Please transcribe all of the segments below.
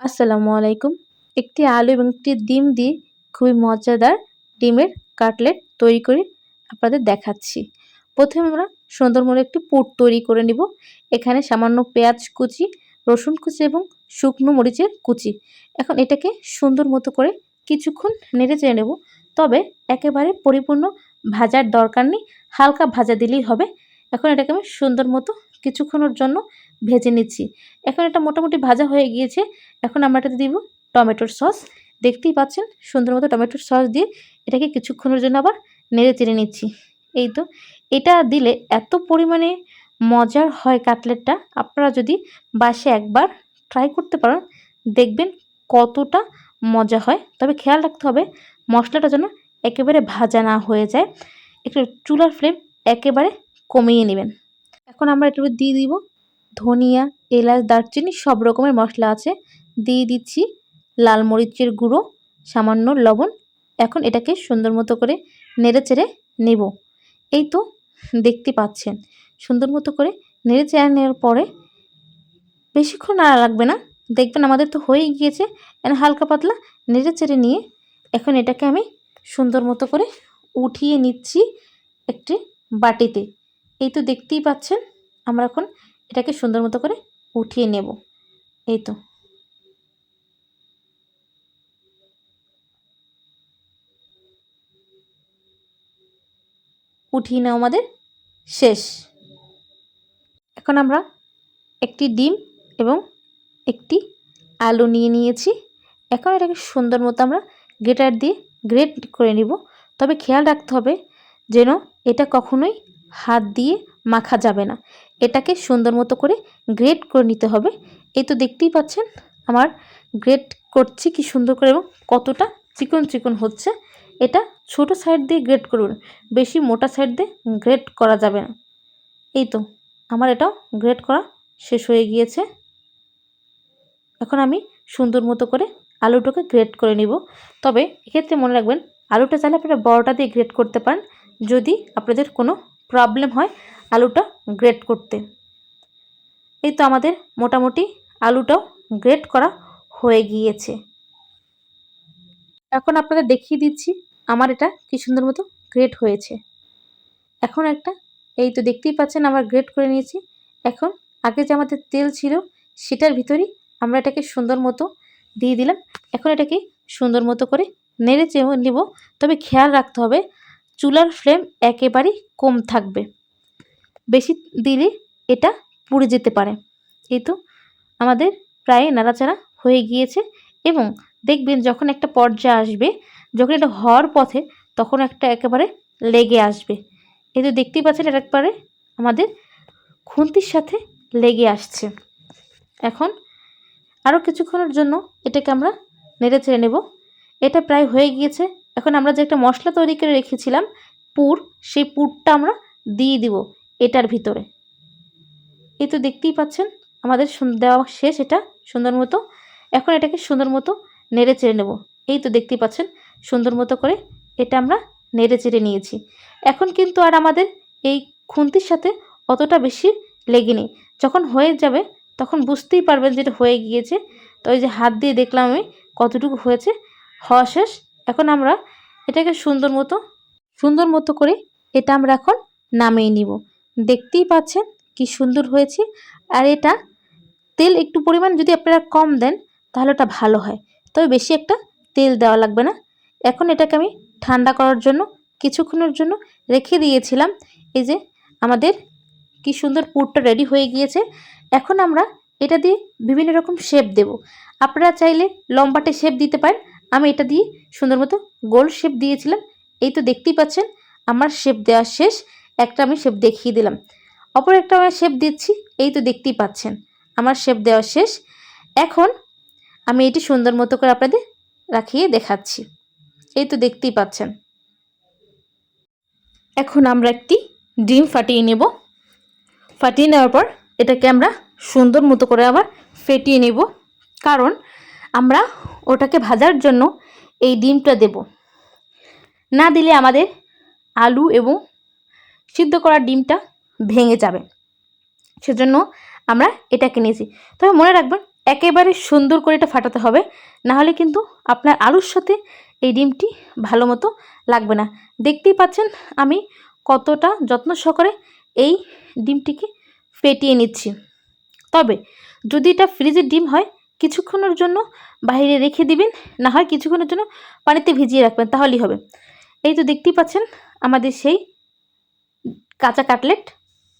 আসসালামু আলাইকুম। একটি আলু এবং একটি ডিম দিয়ে খুবই মজাদার ডিমের কাটলেট তৈরি করে আপনাদের দেখাচ্ছি। প্রথমে আমরা সুন্দর মতো একটি পুর তৈরি করে নিব। এখানে সামান্য পেঁয়াজ কুচি, রসুন কুচি এবং শুকনো মরিচের কুচি। এখন এটাকে সুন্দর মতো করে কিছুক্ষণ নেড়ে চেড়ে নেব। তবে একেবারে পরিপূর্ণ ভাজার দরকার নেই, হালকা ভাজা দিলেই হবে। এখন এটাকে আমি সুন্দর মতো কিছুক্ষণের জন্য ভেজে নিচ্ছি। এখন এটা মোটামুটি ভাজা হয়ে গিয়েছে। এখন আমরা এটাতে দিব টমেটোর সস। দেখতেই পাচ্ছেন, সুন্দর মতো টমেটোর সস দিয়ে এটাকে কিছুক্ষণের জন্য আবার নেড়ে চেড়ে নিচ্ছি। এই তো, এটা দিলে এত পরিমাণে মজার হয় কাটলেটটা। আপনারা যদি বাসে একবার ট্রাই করতে পারেন, দেখবেন কতটা মজা হয়। তবে খেয়াল রাখতে হবে, মশলাটা যেন একেবারে ভাজা না হয়ে যায়। একটু চুলার ফ্লেম একেবারে কমিয়ে নেবেন। এখন আমরা একটু দিয়ে দিব ধনিয়া, এলাচ, দারচিনি, সব রকমের মশলা আছে। দিয়ে দিচ্ছি লাল মরিচের গুঁড়ো, সামান্য লবণ। এখন এটাকে সুন্দর মতো করে নেড়ে চেড়ে নেব। এই তো দেখতে পাচ্ছেন, সুন্দর মতো করে নেড়ে চেড়ে নেওয়ার পরে বেশিক্ষণ আর লাগবে না। দেখবেন আমাদের তো হয়েই গিয়েছে হালকা পাতলা নেড়ে চেড়ে নিয়ে এখন এটাকে আমি সুন্দর মতো করে উঠিয়ে নিচ্ছি একটি বাটিতে। এই তো দেখতেই পাচ্ছেন, আমরা এখন এটাকে সুন্দর মতো করে উঠিয়ে নেব। এই তো। উঠিয়ে নেওয়া আমাদের শেষ। এখন আমরা একটি ডিম এবং একটি আলু নিয়ে নিয়েছি। এখন এটাকে সুন্দর মতো আমরা গ্রেটার দিয়ে গ্রেট করে নিব। তবে খেয়াল রাখতে হবে যেন এটা কখনোই হাত দিয়ে মাখা যাবে না। এটাকে সুন্দর মতো করে গ্রেট করে নিতে হবে। এই তো দেখতেই পাচ্ছেন আমার গ্রেট করছি কি সুন্দর করে এবং কতটা চিকন চিকন হচ্ছে। এটা ছোট সাইড দিয়ে গ্রেট করুন, বেশি মোটা সাইড দিয়ে গ্রেট করা যাবে না। এই তো আমার এটাও গ্রেট করা শেষ হয়ে গিয়েছে। এখন আমি সুন্দর মতো করে আলুটাকে গ্রেট করে নিব। তবে এক্ষেত্রে মনে রাখবেন, আলুটা চাইলে আপনারা বড়টা দিয়ে গ্রেট করতে পারেন। যদি আপনাদের কোনো প্রবলেম হয় আলুটা গ্রেট করতে। এই তো আমাদের মোটামুটি আলুটাও গ্রেট করা হয়ে গিয়েছে। এখন আপনাদের দেখিয়ে দিচ্ছি আমার এটা কি সুন্দর মতো গ্রেট হয়েছে। এখন একটা, এই তো দেখতেই পাচ্ছেন আমরা গ্রেট করে নিয়েছি। এখন আগে যে আমাদের তেল ছিল সেটার ভিতরেই আমরা এটাকে সুন্দর মতো দিয়ে দিলাম। এখন এটাকে সুন্দর মতো করে নেড়ে চেয়ে নিব। তবে খেয়াল রাখতে হবে চুলার ফ্লেম একেবারেই কম থাকবে। বেশি দিলে এটা পুড়ে যেতে পারে। এই তো আমাদের প্রায় নাড়াচাড়া হয়ে গিয়েছে এবং দেখবেন যখন একটা পর্যায়ে আসবে, যখন এটা হওয়ার পথে তখন একটা একেবারে লেগে আসবে। এই তো দেখতেই পাচ্ছেন এটা একবারে আমাদের খুন্তির সাথে লেগে আসছে। এখন আরও কিছুক্ষণের জন্য এটাকে আমরা নেড়ে ছেড়ে নেব। এটা প্রায় হয়ে গিয়েছে এখন আমরা যে একটা মশলা তৈরি করে রেখেছিলাম, পুর, সেই পুরটা আমরা দিয়ে দিব এটার ভিতরে। এই তো দেখতেই পাচ্ছেন, আমাদের দেওয়া শেষ এটা সুন্দর মতো। এখন এটাকে সুন্দর মতো নেড়ে চেড়ে নেব। এই তো দেখতেই পাচ্ছেন, সুন্দর মতো করে এটা আমরা নেড়ে চেড়ে নিয়েছি। এখন কিন্তু আর আমাদের এই খুন্তির সাথে অতটা বেশি লেগে নেই। যখন হয়ে যাবে, তখন বুঝতেই পারবেন যেটা হয়ে গিয়েছে। তো ওই যে হাত দিয়ে দেখলাম আমি কতটুকু হয়েছে। হওয়া শেষ। এখন আমরা এটাকে সুন্দর মতো সুন্দর মতো করে এটা আমরা এখন নামিয়ে নিব। দেখতেই পাচ্ছেন কি সুন্দর হয়েছে। আর এটা তেল একটু পরিমাণ যদি আপনারা কম দেন তাহলে ওটা ভালো হয়। তবে বেশি একটা তেল দেওয়া লাগবে না। এখন এটাকে আমি ঠান্ডা করার জন্য, কিছুক্ষণের জন্য রেখে দিয়েছিলাম। এই যে আমাদের কি সুন্দর পুরটা রেডি হয়ে গিয়েছে। এখন আমরা এটা দিয়ে বিভিন্ন রকম শেপ দেব। আপনারা চাইলে লম্বাটে শেপ দিতে পারেন। আমি এটা দিয়ে সুন্দর মতো গোল শেপ দিয়েছিলাম। এই তো দেখতেই পাচ্ছেন, আমার শেপ দেওয়া শেষ, একটা আমি শেপ দেখিয়ে দিলাম। অপর একটা আমি শেপ দিচ্ছি, এই তো দেখতেই পাচ্ছেন, আমার শেপ দেওয়া শেষ। এখন আমি এটি সুন্দর মতো করে আপনাদের রাখিয়ে দেখাচ্ছি। এই তো দেখতেই পাচ্ছেন। এখন আমরা একটি ডিম ফাটিয়ে নেব। ফাটিয়ে নেওয়ার পর এটাকে আমরা সুন্দর মতো করে আবার ফেটিয়ে নেব। কারণ আমরা ওটাকে ভাজার জন্য এই ডিমটা দেব। না দিলে আমাদের আলু এবং সিদ্ধ করা ডিমটা ভেঙে যাবে। সেজন্য আমরা এটাকে নিয়েছি। তবে মনে রাখবেন, একেবারে সুন্দর করে এটা ফাটাতে হবে না হলে কিন্তু আপনার আলুর সাথে এই ডিমটি ভালো মতো লাগবে না। দেখতেই পাচ্ছেন, আমি কতটা যত্ন সহকারে এই ডিমটিকে ফেটিয়ে নিচ্ছি। তবে যদি এটা ফ্রিজের ডিম হয় কিছুক্ষণের জন্য বাইরে রেখে দিবেন, না হয় কিছুক্ষণের জন্য পানিতে ভিজিয়ে রাখবেন, তাহলেই হবে। এই তো দেখতেই পাচ্ছেন, আমাদের সেই কাঁচা কাটলেট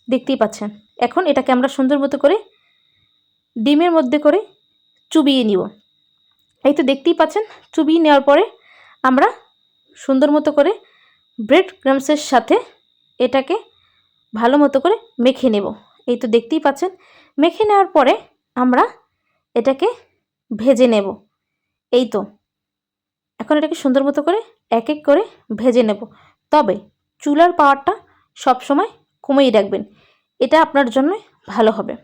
দেখতেই পাচ্ছেন। এখন এটাকে আমরা সুন্দর মতো করে ডিমের মধ্যে করে চুবিয়ে নিব। এই তো দেখতেই পাচ্ছেন, চুবিয়ে নেওয়ার পরে আমরা সুন্দর মতো করে ব্রেড ক্রামসের সাথে এটাকে ভালো মতো করে মেখে নেব। এই তো দেখতেই পাচ্ছেন, মেখে নেওয়ার পরে আমরা এটাকে ভেজে নেব। এই তো। এখন এটাকে সুন্দর মতো করে এক এক করে ভেজে নেব। তবে চুলার পাওয়ারটা সবসময় কমিয়ে রাখবেন। এটা আপনার জন্য ভালো হবে।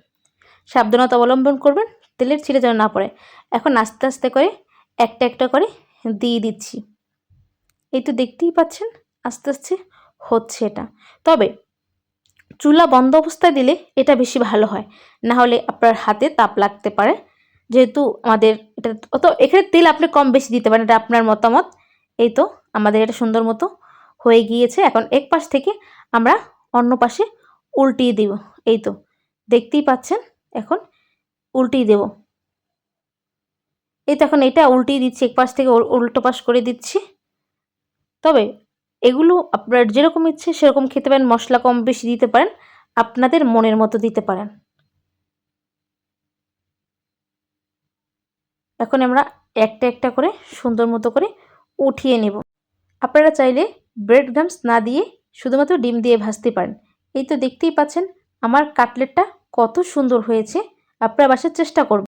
সাবধানতা অবলম্বন করবেন, তেলের ছিঁড়ে যেন না পড়ে। এখন আস্তে আস্তে করে একটা একটা করে দিয়ে দিচ্ছি। এই তো দেখতেই পাচ্ছেন, আস্তে আস্তে হচ্ছে এটা। তবে চুলা বন্ধ অবস্থায় দিলে এটা বেশি ভালো হয়। না হলে আপনার হাতে তাপ লাগতে পারে। যেহেতু আমাদের এটা অত, এখানে তেল আপনি কম বেশি দিতে পারেন, এটা আপনার মতামত। এই তো, আমাদের এটা সুন্দর মতো হয়ে গিয়েছে। এখন এক পাশ থেকে আমরা অন্য পাশে উল্টিয়ে দিব। এই তো, দেখতেই পাচ্ছেন? এখন উল্টিয়ে দেব। এই তো, এখন এটা উল্টিয়ে দিচ্ছি, এক পাশ থেকে উল্টো পাশ করে দিচ্ছি। তবে এগুলো আপনার যেরকম ইচ্ছে সেরকম খেতে পারেন, মশলা কম বেশি দিতে পারেন, আপনাদের মনের মতো দিতে পারেন। এখন আমরা একটা একটা করে সুন্দর মতো করে উঠিয়ে নেব। আপনারা চাইলে ব্রেড গ্রামস না দিয়ে শুধুমাত্র ডিম দিয়ে ভাজতে পারেন। এই তো দেখতেই পাচ্ছেন, আমার কাটলেটটা কত সুন্দর হয়েছে। আপনারা বাসার চেষ্টা করবেন।